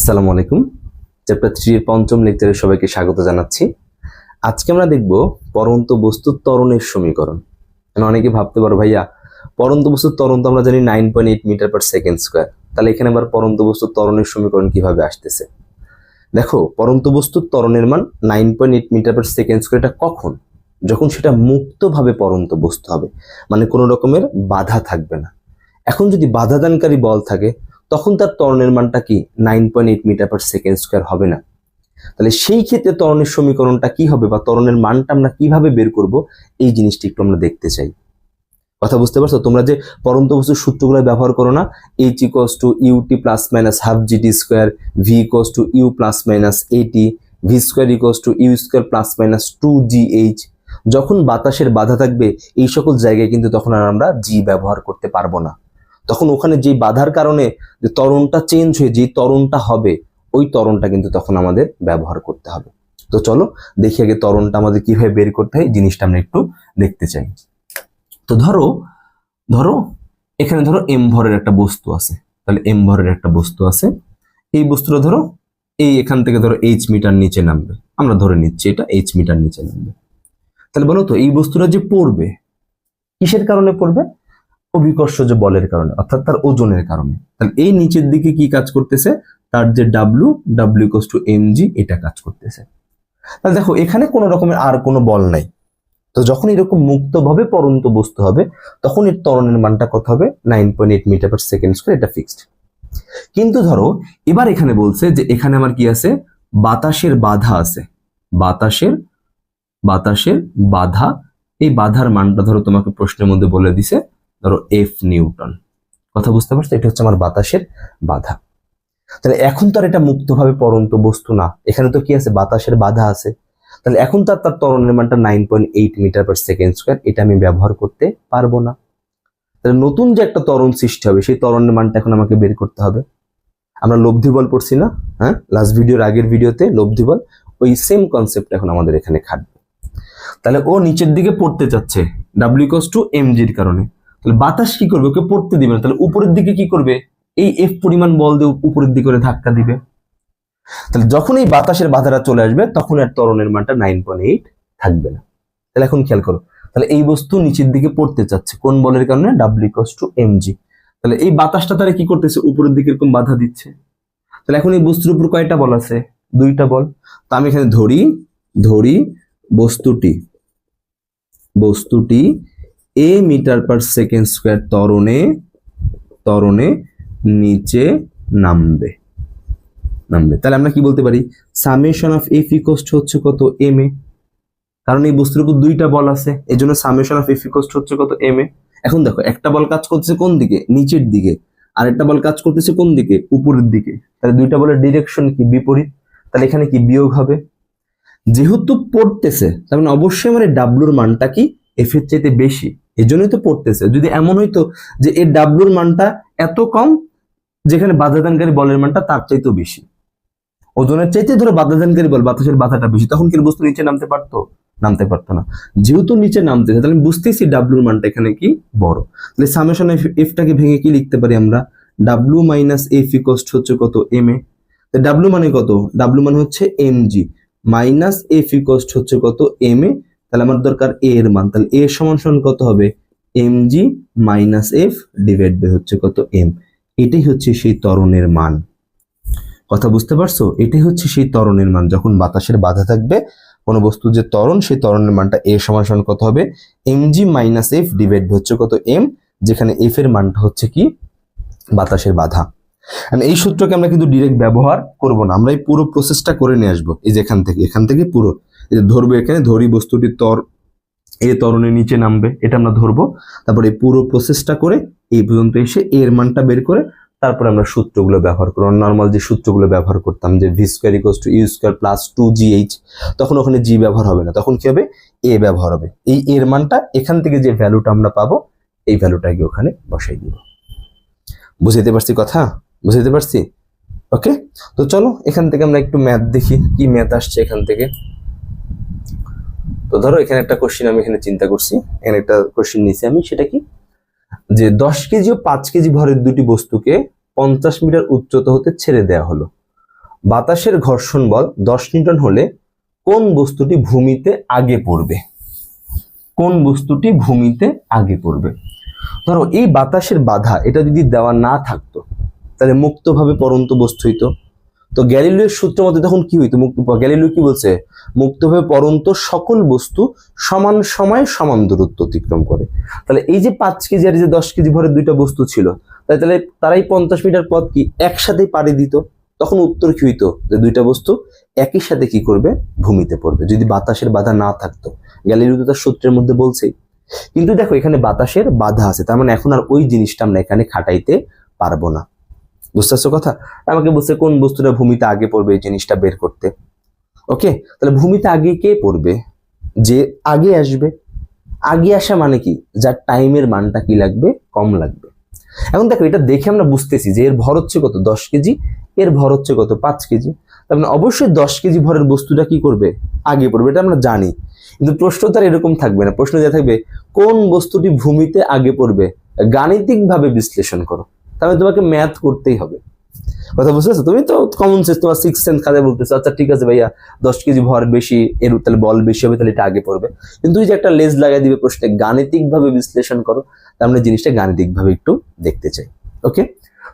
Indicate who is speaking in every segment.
Speaker 1: আসসালামু আলাইকুম। চ্যাপ্টার থ্রির পঞ্চম লেকচারে সবাইকে স্বাগত জানাচ্ছি। আজকে আমরা দেখব পরন্ত বস্তুর ত্বরণের সমীকরণ। অনেকে ভাবতে পারো, ভাইয়া, পরন্ত বস্তুর ত্বরণ তো আমরা জানি nine point eight metre per second square তাহলে এখানে আবার পরন্ত বস্তুর ত্বরণের সমীকরণ কীভাবে আসতেছে? দেখো, পরন্ত বস্তুর ত্বরণের মান nine point eight metre per second square এটা কখন? যখন সেটা মুক্তভাবে পরন্ত বস্তু হবে। মানে কোনো রকমের বাধা থাকবে না। এখন যদি বাধাদানকারী বল থাকে তখন তার ত্বরণের মানটা কি? Nine point eight metre per second square হবে না। তাহলে সেই ক্ষেত্রে ত্বরণের সমীকরণটা কি হবে বা ত্বরণের মানটা আমরা কীভাবে বের করব? এই জিনিসটি একটু আমরা দেখতে চাই। কথা বুঝতে পারছ? তোমরা যে পরন্ত বস্তুর সূত্রগুলো ব্যবহার করো না H equals to UT plus minus half GT square V equals to U plus minus AT V square equals to U square plus minus two G H যখন বাতাসের বাধা থাকবে, এই সকল জায়গায় কিন্তু তখন আর আমরা জি ব্যবহার করতে পারব না। তখন ওখানে যে বাধার কারণে যে তরণটা চেঞ্জ হয়ে যে তরণটা হবে, ওই তরণটা কিন্তু তখন আমাদের ব্যবহার করতে হবে। তো চলো, দেখি আগে ত্বরণটা আমাদের কীভাবে বের করতে হয় জিনিসটা আমরা একটু দেখতে চাই। তো ধরো ধরো, এখানে ধরো এম ভরের একটা বস্তু আছে। তাহলে এম ভরের একটা বস্তু আছে। এই বস্তুটা ধরো, এই এখান থেকে ধরো এইচ মিটার নিচে নামবে। আমরা ধরে নিচ্ছি এটা এইচ মিটার নিচে নামবে। তাহলে বলো তো, এই বস্তুটা যে পড়বে, কিসের কারণে পড়বে? অভিকর্ষজ বলের কারণে, অর্থাৎ তার ওজনের কারণে। তাহলে এই নিচের দিকে কি কাজ করতেছে? তার যে W W equals to M G এটা কাজ করতেছে। তাহলে দেখো, এখানে কোনো রকমের আর কোনো বল নাই। তো যখন এরকম মুক্তভাবে পরন্ত বস্তু হবে, তখন এর ত্বরণের মানটা কত হবে? Nine point eight metre per second square এটা ফিক্সড কিন্তু ধরো, এবার এখানে বলছে যে এখানে আমার কি আছে? বাতাসের বাধা আছে। বাতাসের বাতাসের বাধা। এই বাধার মানটা ধরো তোমাকে প্রশ্নের মধ্যে বলে দিছে। ধরো এফ নিউটন। কথা বুঝতে পারছ? এটা হচ্ছে আমার বাতাসের বাধা। তাহলে এখন তো আর এটা মুক্তভাবে পরন্ত বস্তু না। এখানে তো কি আছে? বাতাসের বাধা আছে। তাহলে এখন তার তার ত্বরণের মানটা nine point eight metre per second square এটা আমি ব্যবহার করতে পারব না। তাহলে নতুন যে একটা ত্বরণ সৃষ্টি হবে, সেই ত্বরণের মানটা এখন আমাকে বের করতে হবে। আমরা লব্ধি বল পড়ছি না? হ্যাঁ? লাস্ট ভিডিওর আগের ভিডিওতে লব্ধি বল ওই সেম কনসেপ্ট এখন আমাদের এখানে খাটবে। তাহলে ও নিচের দিকে পড়তে চাচ্ছে ডাব্লিউ কস টু এম জির কারণে। তাহলে বাতাস কি করবে? ওকে পড়তে দিবে না। তাহলে উপরের দিকে কি করবে? এই এফ পরিমাণ বল দিয়ে উপরের দিকে ধাক্কা দিবে। তাহলে যখন এই বাতাসের বাধাটা চলে আসবে, তখন আর ত্বরণের মানটা নাইন পয়েন্ট এইট থাকবে না। তাহলে এখন খেয়াল করো, তাহলে এই বস্তু নিচের দিকে পড়তে চাচ্ছে। কোন বলের কারণে? W equals to M G তাহলে এই বাতাসটা তারা কি করতেছে? উপরের দিকে এরকম বাধা দিচ্ছে। তাহলে এখন এই বস্তুর উপর কয়টা বল আছে? দুইটা বল। তা আমি এখানে ধরি ধরি বস্তুটি বস্তুটি A metre per second square ত্বরণে ত্বরণে নিচে নামবে। নামবে। তাহলে আমরা কি বলতে পারি? সামেশন অফ এফ ইকোস্ট হচ্ছে কত এম এ কারণ এই বস্তুর উপর দুইটা বল আছে এই জন্য সামেশন অফ এফ ইকোস্ট হচ্ছে কত এম এ এখন দেখো, একটা বল কাজ করতেছে কোন দিকে? নিচের দিকে। আর একটা বল কাজ করতেছে কোন দিকে? উপরের দিকে। তাহলে দুইটা বলের ডিরেকশন কি? বিপরীত। তাহলে এখানে কি বিয়োগ হবে? যেহেতু পড়তেছে, তার মানে অবশ্যই আমার ডাব্লুর মানটা কি? এফ এর চাইতে বেশি। এই জন্যই তো পড়তেছে। যদি এমন হইতো যে এর ডাব্লুর মানটা এত কম, যেখানে বাধাদানকারী বলের মানটা তার চাইতেও বেশি। ওজনের চাইতে ধরো বাধাদানকারী বল বাতাসের বাধাটা বেশি, তখন কি বস্তু নিচে নামতে পারতো? নামতে পারতো না। যেহেতু নিচে নামতেছে, তাহলে আমি বুঝতেছি ডাব্লুর মানটা এখানে কি বড়। তাহলে সামেশন এফ এফটাকে ভেঙে কি লিখতে পারি আমরা? ডাব্লু মাইনাস এফ ইকস্ট হচ্ছে কত? এম এ ডাব্লু মানে কত? ডাব্লু মানে হচ্ছে M G minus F equals to হচ্ছে কত? এম এ তাহলে আমার দরকার এ এর মান। তাহলে এ সমান সমান কত হবে? M G minus F divide by হচ্ছে কত এম এটাই হচ্ছে সেই ত্বরণের মান। কথা বুঝতে পারছ? এটাই হচ্ছে সেই ত্বরণের মান। যখন বাতাসের বাধা থাকবে, কোনো বস্তু যে ত্বরণ, সেই ত্বরণের মানটা এ সমান সমান কত হবে? M G minus F divide হচ্ছে কত এম যেখানে এফ এর মানটা হচ্ছে কি? বাতাসের বাধা। এই সূত্রকে আমরা কিন্তু ডিরেক্ট ব্যবহার করব না। আমরা এই পুরো প্রসেসটা করে নিয়ে আসব। এই যে এখান থেকে এখান থেকে পুরো। এই যে ধরবো এখানে, ধরি বস্তুটি তর, এই তরণের নিচে নামবে, এটা আমরা ধরবো। তারপর এই পুরো প্রসেসটা করে এই পর্যন্ত এসে এর মানটা বের করে তারপরে আমরা সূত্রগুলো ব্যবহার করব। নর্মাল যে সূত্রগুলো ব্যবহার করতাম, যে V square equals to U square plus two G H তখন ওখানে জি ব্যবহার হবে না। তখন কি হবে? এ ব্যবহার হবে। এই এর মানটা এখান থেকে যে ভ্যালুটা আমরা পাবো, এই ভ্যালুটাকে ওখানে বসাই দিব। বুঝাইতে পারছি কথা? বুঝাইতে পারছি? ওকে তো চলো, এখান থেকে আমরা একটু ম্যাথ দেখি, কি ম্যাথ আসছে এখান থেকে। তো ধরো, এখানে একটা কোশ্চিন আমি এখানে চিন্তা করছি। এখানে একটা কোশ্চিন নিয়েছি আমি, সেটা কি? যে দশ কেজি ও পাঁচ কেজি ভরের দুটি বস্তুকে পঞ্চাশ মিটার উচ্চতা হতে ছেড়ে দেওয়া হলো। বাতাসের ঘর্ষণ বল দশ নিউটন হলে কোন বস্তুটি ভূমিতে আগে পড়বে? কোন বস্তুটি ভূমিতে আগে পড়বে? ধরো, এই বাতাসের বাধা, এটা যদি দেওয়া না থাকতো তাহলে মুক্তভাবে পরন্ত বস্তু হইতো তো গ্যালিলিওর সূত্র মতে তখন কি হইতো? মুক্ত গ্যালিলিও কি বলছে? মুক্তভাবে পরন্ত সকল বস্তু সমান সময়ে সমান দূরত্ব অতিক্রম করে। তাহলে এই যে পাঁচ কেজি আর যে দশ কেজি ভরের দুইটা বস্তু ছিল তাহলে তারাই পঞ্চাশ মিটার পথ কি একসাথেই পাড়ি দিত? তখন উত্তর কি হইতো? যে দুইটা বস্তু একই সাথে কি করবে? ভূমিতে পড়বে। যদি বাতাসের বাধা না থাকতো। গ্যালিলিও তো তার সূত্রের মধ্যে বলছেই। কিন্তু দেখো, এখানে বাতাসের বাধা আছে। তার মানে এখন আর ওই জিনিসটা আমরা এখানে খাটাইতে পারব না। বুঝতে পারছ কথা? আমাকে বলছে, কোন বস্তুটা ভূমিতে আগে পড়বে, এই জিনিসটা বের করতে। ওকে? তাহলে ভূমিতে আগে কে পড়বে? যে আগে আসবে। আগে আসা মানে কি? যার টাইমের মানটা কি লাগবে? কম লাগবে। এখন দেখো, এটা দেখে আমরা বুঝতেছি যে এর ভর হচ্ছে কত? দশ কেজি। এর ভর হচ্ছে কত? পাঁচ কেজি। তার মানে অবশ্যই দশ কেজি ভরের বস্তুটা কি করবে? আগে পড়বে, এটা আমরা জানি। কিন্তু প্রশ্ন তার এরকম থাকবে না। প্রশ্ন যা থাকবে, কোন বস্তুটি ভূমিতে আগে পড়বে? গাণিতিকভাবে বিশ্লেষণ করো। তাহলে তোমাকে ম্যাথ করতেই হবে। কথা বুঝতে পারছ? তুমি তো কমন সেন্স তোমার সিক্স সেন্স খাতে বলতেছো আচ্ছা ঠিক আছে ভাইয়া, দশ কেজি ভর বেশি, এর তাহলে বল বেশি হবে, তাহলে এটা আগে পড়বে। কিন্তু যে একটা লেজ লাগাই দিবে প্রশ্নে, গাণিতিকভাবে বিশ্লেষণ করো। তার মানে জিনিসটা গাণিতিকভাবে একটু দেখতে চাই। ওকে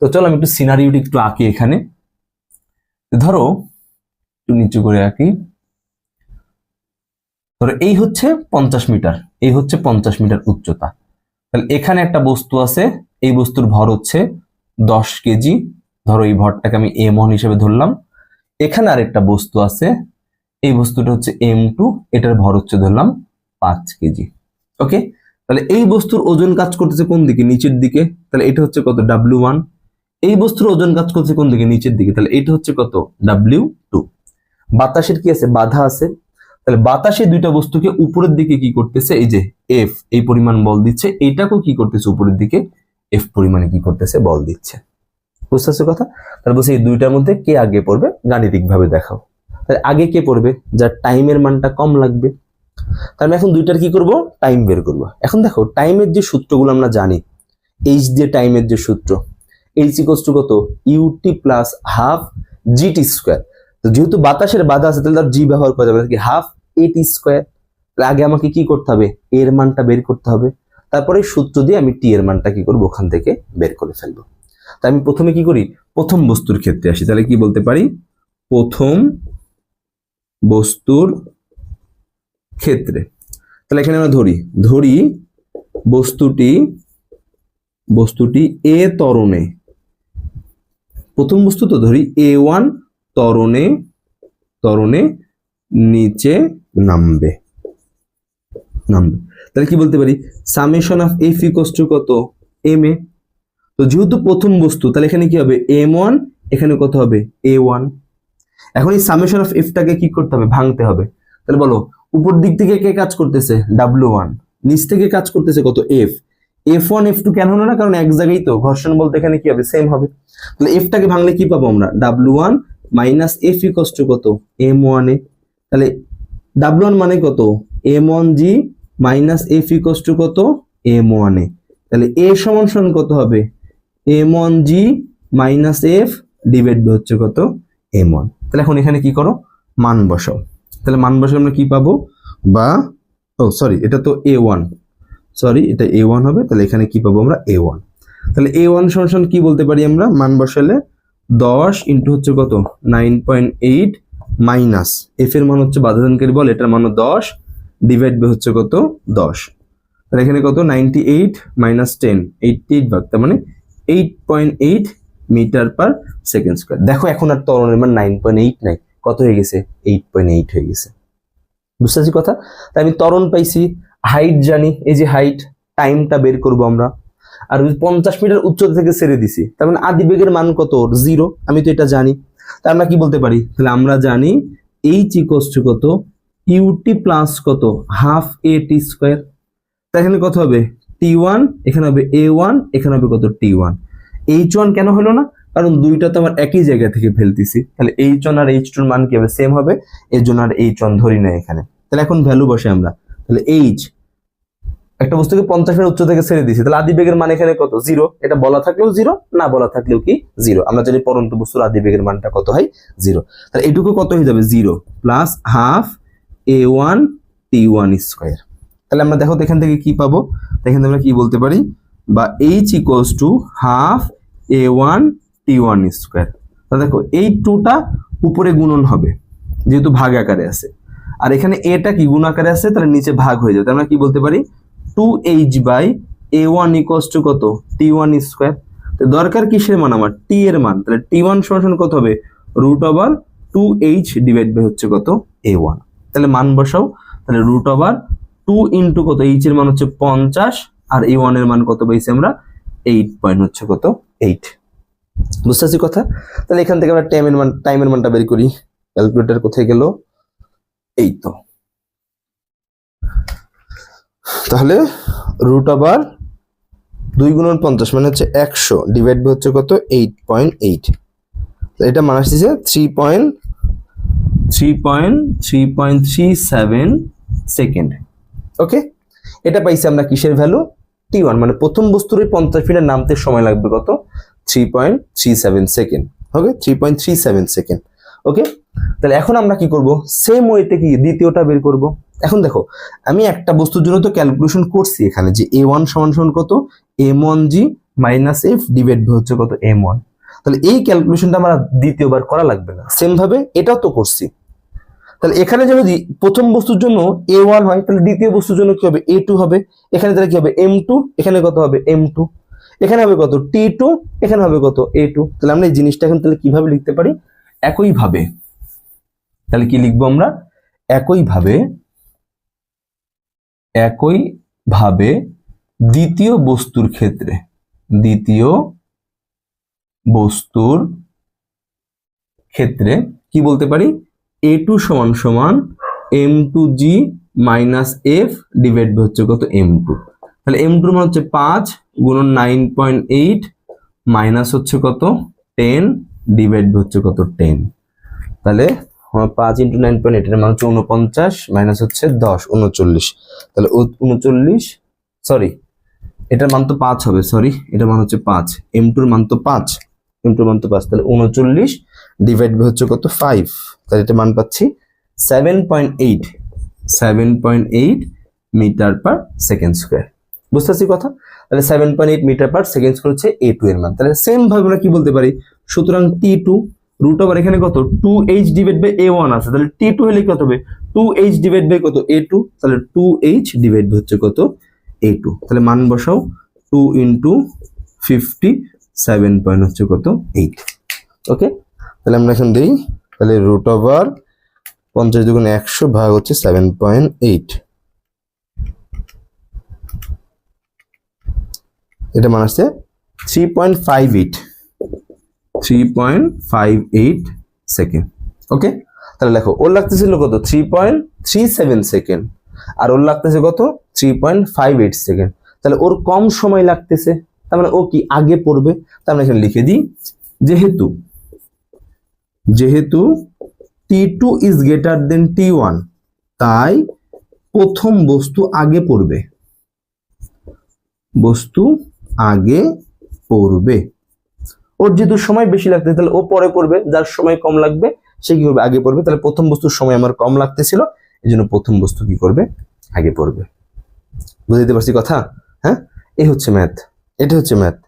Speaker 1: তো চলো আমি একটু সিনারিওটি একটু আঁকি এখানে। ধরো, একটু নিচু করে আঁকি। ধরো, এই হচ্ছে পঞ্চাশ মিটার, এই হচ্ছে পঞ্চাশ মিটার উচ্চতা। তাহলে এখানে একটা বস্তু আছে এই বস্তুর ভর হচ্ছে দশ কেজি। ধরো এই ভরটাকে আমি এম ওয়ান হিসেবে ধরলাম। এখানে আরেকটা বস্তু আছে। এই বস্তুটা হচ্ছে এম টু এটার ভর হচ্ছে ধরলাম পাঁচ কেজি। ওকে তাহলে এই বস্তুর ওজন কাজ করতেছে কোন দিকে? নিচের দিকে। তাহলে এটা হচ্ছে কত? ডাব্লিউ ওয়ান এই বস্তুর ওজন কাজ করছে কোন দিকে? নিচের দিকে। তাহলে এটা হচ্ছে কত? ডাব্লিউ টু বাতাসের কি আছে? বাধা আছে। তাহলে বাতাসে দুইটা বস্তুকে উপরের দিকে কি করতেছে? এই যে এফ এই পরিমাণ বল দিচ্ছে। এইটাকেও কি করতেছে উপরের দিকে? এফ পরিমাণে কি করতেছে? বল দিচ্ছে। বুঝতে পারছ কথা? তাহলে বলছে এই দুইটার মধ্যে কে আগে পড়বে? গাণিতিক ভাবে দেখাও। তাহলে আগে কে পড়বে? যার টাইমের মানটা কম লাগবে। তাহলে এখন দুইটার কি করব? টাইম বের করব। এখন দেখো টাইমের যে সূত্রগুলো আমরা জানি এইচ দিয়ে টাইমের যে সূত্র এইচ ইকোস টু কত? UT plus half GT square তো যেহেতু বাতাসের বাধা আছে, তাহলে তার জি ব্যবহার করা যাবে হাফ এটি স্কোয়ার আগে আমাকে কি করতে হবে? এর মানটা বের করতে হবে। তারপরে সূত্র দিয়ে আমি টি এর মানটা কি করব? ওখান থেকে বের করে ফেলব। তাই আমি প্রথমে কি করি? প্রথম বস্তুর ক্ষেত্রে আসি। তাহলে কি বলতে পারি? প্রথম বস্তুর ক্ষেত্রে। তাহলে এখানে আমরা ধরি ধরি বস্তুটি বস্তুটি এ তরণে। প্রথম বস্তু তো ধরি এ ওয়ান তরণে তরণে নিচে নামবে। নামবে। তাহলে কি বলতে পারি? Summation of F equals to কত? M A? তো যেহেতু প্রথম বস্তু, তাহলে এখানে কি হবে? এম ওয়ান এখানে কত হবে? এ ওয়ান এখন এই সামেশন অফ এফটাকে কি করতে হবে? ভাঙতে হবে। তাহলে বলো, উপর দিক থেকে কে কাজ করতেছে? ডাব্লিউ ওয়ান নিচ থেকে কাজ করতেছে কত? F F one F two কেন হলো না? কারণ এক জায়গায় তো ঘর্ষণ বলতে এখানে কি হবে? সেম হবে। তাহলে এফটাকে ভাঙলে কি পাবো আমরা? W one minus F equals to কত? M one A. তাহলে ডাব্লিউ ওয়ান মানে কত? M one G minus F equals to কত? এম ওয়ান তাহলে এ সমান সমান কত হবে? M one G minus F divide by হচ্ছে কত? M one. তাহলে এখন এখানে কি করো? মান বসাও। তাহলে মান বসালে আমরা কি পাবো? বা, ও সরি এটা তো এ ওয়ান। সরি এটা এ ওয়ান হবে, তাহলে এখানে কি পাবো আমরা? A one. তাহলে এ ওয়ান সমান কি বলতে পারি আমরা? মান বসালে দশ ইন্টু হচ্ছে কত? Nine point eight minus F এর মান হচ্ছে বাধাদানকারী বল, এটার মান দশ। ডিভাইড বাই হচ্ছে কত? দশ। তাহলে এখানে কত? Ninety eight minus ten eighty eight ভাগ, তার মানে eight point eight metre per second square দেখো এখন আর ত্বরণের মান নাইন পয়েন্ট এইট নাই। কত হয়ে গেছে? এইট পয়েন্ট এইট হয়ে গেছে। বুঝতে পারছি কথা? তাই আমি ত্বরণ পাইছি হাইট জানি, এই যে হাইট টাইমটা বের করব আমরা। আর পঞ্চাশ মিটার উচ্চতা থেকে ছেড়ে দিছি। তার মানে আদি বেগের মান কত? জিরো আমি তো এটা জানি। তা আমরা কি বলতে পারি? তাহলে আমরা জানি এইচ ইকোস টু কত? ইউটি প্লাস কত? হাফ এ টি স্কোয়ার তা এখানে কত হবে? টি ওয়ান এখানে হবে এ ওয়ান এখানে হবে কত? টি ওয়ান এইচ ওয়ান কেন হলো না? কারণ দুইটা তো আমার একই জায়গা থেকে ফেলতেছি। তাহলে এইচ ওয়ান আর এইচ টুর মান কি হবে? সেম হবে। এর জন্য আর এইচ ওয়ান ধরি না এখানে। তাহলে এখন ভ্যালু বসে আমরা। তাহলে এইচ একটা বস্তুকে পঞ্চাশ মিটার উচ্চ থেকে ছেড়ে দিয়েছি। তাহলে আদি বেগের মান এখানে কত? জিরো এটা বলা থাকলেও জিরো না বলা থাকলেও কি? জিরো আমরা জানি পরন্ত বস্তুর আদি বেগের মানটা কত হয়? জিরো তাহলে এটুকু কত হয়ে যাবে? Zero plus half A one T one square তাহলে আমরা দেখো তো এখান থেকে কি পাবো? তো এখান থেকে আমরা কি বলতে পারি? বা H equals to half A one T one square তাহলে দেখো, এই টুটা উপরে গুণন হবে, যেহেতু ভাগ আকারে আছে। আর এখানে এটা কি গুণ আকারে আছে? তাহলে নিচে ভাগ হয়ে যাবে। আমরা কি বলতে পারি? Two H by A one equals to কত? টি ওয়ান স্কোয়ার তো দরকার কিসের মান আমার? টি এর মান। তাহলে টি ওয়ান সমান কত হবে? Root over two H divide by হচ্ছে কত? এ ওয়ান তাহলে মান বসাও, তাহলে রুট ওভার টু ইন্টু কত? এইচ এর মান হচ্ছে পঞ্চাশ, আর এই ওয়ানের মান কত পাইছি আমরা? এইট পয়েন্ট হচ্ছে কত? এইট বুঝতে পারছি কথা? তাহলে এখান থেকে আমরা টাইমের মান টাইমের মানটা বের করি। ক্যালকুলেটর কোথায় গেল? এই তো। তাহলে রুট ওভার দুই গুণন পঞ্চাশ মানে হচ্ছে একশো ডিভাইড হচ্ছে কত? এইট পয়েন্ট এইট এটা মানে আসছে three point three point three point three seven second okay এটা পাইছি আমরা কিসের ভ্যালু টি ওয়ান মানে প্রথম বস্তুর ওই পঞ্চাশ মিনিট নামতে সময় লাগবে কত? Three point three seven second okay three point three seven second okay তাহলে এখন আমরা কি করব? সেম ওয়েতে কি দ্বিতীয়টা বের করব? এখন দেখো, আমি একটা বস্তুর জন্য তো ক্যালকুলেশন করছি এখানে যে এ ওয়ান সমান সমান কত? M one G minus F divide হচ্ছে কত? এম ওয়ান তাহলে এই ক্যালকুলেশনটা আমরা দ্বিতীয়বার করা লাগবে না। সেম ভাবে এটাও তো করছি। তাহলে এখানে যদি প্রথম বস্তুর জন্য এ ওয়ান হয়, তাহলে দ্বিতীয় বস্তুর জন্য কি হবে? এ টু হবে। এখানে তাহলে কি হবে? এম টু এখানে কত হবে? এম টু এখানে হবে কত? টি টু এখানে হবে কত? এ টু তাহলে আমরা এই জিনিসটা এখন তাহলে কীভাবে লিখতে পারি? একইভাবে। তাহলে কি লিখব আমরা? একইভাবে একইভাবে দ্বিতীয় বস্তুর ক্ষেত্রে, দ্বিতীয় বস্তুর ক্ষেত্রে কি বলতে পারি? এ টু সমান সমান M two G minus F divide হচ্ছে কত এম টু তাহলে এম টুর মান হচ্ছে পাঁচ গুণন নাইন পয়েন্ট এইট মাইনাস হচ্ছে কত টেন ডিভাইড হচ্ছে কত টেন তাহলে পাঁচ ইন্টু নাইন পয়েন্ট এইটের মান হচ্ছে উনপঞ্চাশ মাইনাস হচ্ছে দশ, উনচল্লিশ। তাহলে উনচল্লিশ সরি এটার মান তো পাঁচ হবে সরি এটার মান হচ্ছে পাঁচ। এম টুর মান তো পাঁচ এম টুর মান তো পাঁচ, তাহলে উনচল্লিশ ডিভাইড বাই হচ্ছে কত? ফাইভ তাহলে এটা মান পাচ্ছি seven point eight seven point eight metre per second square বুঝতে পারছি কথা? তাহলে seven point eight metre per second square হচ্ছে এ টু এর মান। তাহলে সেম ভাবে আমরা কি বলতে পারি? সুতরাং টি টু রুট ওভার এখানে কত? Two H divide by A one আছে। তাহলে টি টু হলে কত হবে? টু এইচ ডিভাইড বাই কত? এ টু তাহলে টু এইচ ডিভাইড বাই হচ্ছে কত? এ টু তাহলে মান বসাও। Two into fifty seven point হচ্ছে কত? এইট ওকে তাহলে আমরা এখন দিই, তাহলে রুট ওভার পঞ্চাশ দুগুণ একশো ভাগ হচ্ছে সেভেন পয়েন্ট এইট এটা মানে হচ্ছে three point five eight three point five eight second okay তাহলে দেখো, ওর লাগতেছিল কত? Three point three seven second আর ওর লাগতেছে কত? Three point five eight second তাহলে ওর কম সময় লাগতেছে। তার মানে ও কি আগে পড়বে? তার মানে এখানে লিখে দিই, যেহেতু যেহেতু T two is greater than T one তাই প্রথম বস্তু আগে পড়বে। বস্তু আগে পড়বে। ওর যেহেতু সময় বেশি লাগতে তাহলে ও পরে পড়বে। যার সময় কম লাগবে, সে কি করবে? আগে পড়বে। তাহলে প্রথম বস্তুর সময় আমার কম লাগতেছিল এই জন্য প্রথম বস্তু কি করবে? আগে পড়বে। বুঝতে পারছি কথা? হ্যাঁ? এই হচ্ছে ম্যাথ এটা হচ্ছে ম্যাথ